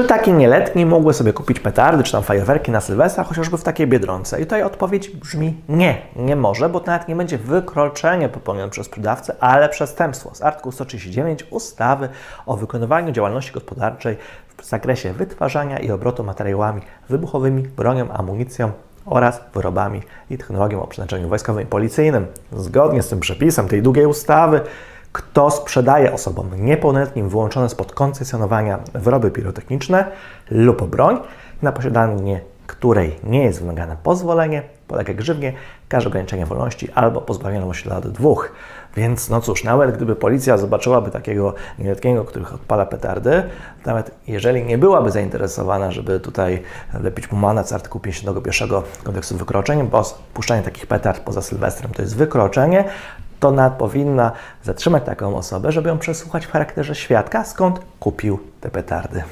Czy takie nieletnie mogły sobie kupić petardy czy tam fajerwerki na Sylwestra, chociażby w takiej Biedronce? I tutaj odpowiedź brzmi nie, nie może, bo to nawet nie będzie wykroczenie popełnione przez sprzedawcę, ale przestępstwo z artykułu 139 ustawy o wykonywaniu działalności gospodarczej w zakresie wytwarzania i obrotu materiałami wybuchowymi, bronią, amunicją oraz wyrobami i technologią o przeznaczeniu wojskowym i policyjnym. Zgodnie z tym przepisem tej długiej ustawy, kto sprzedaje osobom niepełnoletnim wyłączone spod koncesjonowania wyroby pirotechniczne lub broń, na posiadanie której nie jest wymagane pozwolenie, polega grzywnie, karze ograniczenia wolności albo pozbawienia wolności lat dwóch. Więc no cóż, nawet gdyby policja zobaczyłaby takiego nieletniego, który odpala petardy, nawet jeżeli nie byłaby zainteresowana, żeby tutaj lepić mu mandat z artykułu 51 kodeksu wykroczeń, bo puszczanie takich petard poza Sylwestrem to jest wykroczenie, to nawet powinna zatrzymać taką osobę, żeby ją przesłuchać w charakterze świadka, skąd kupił te petardy.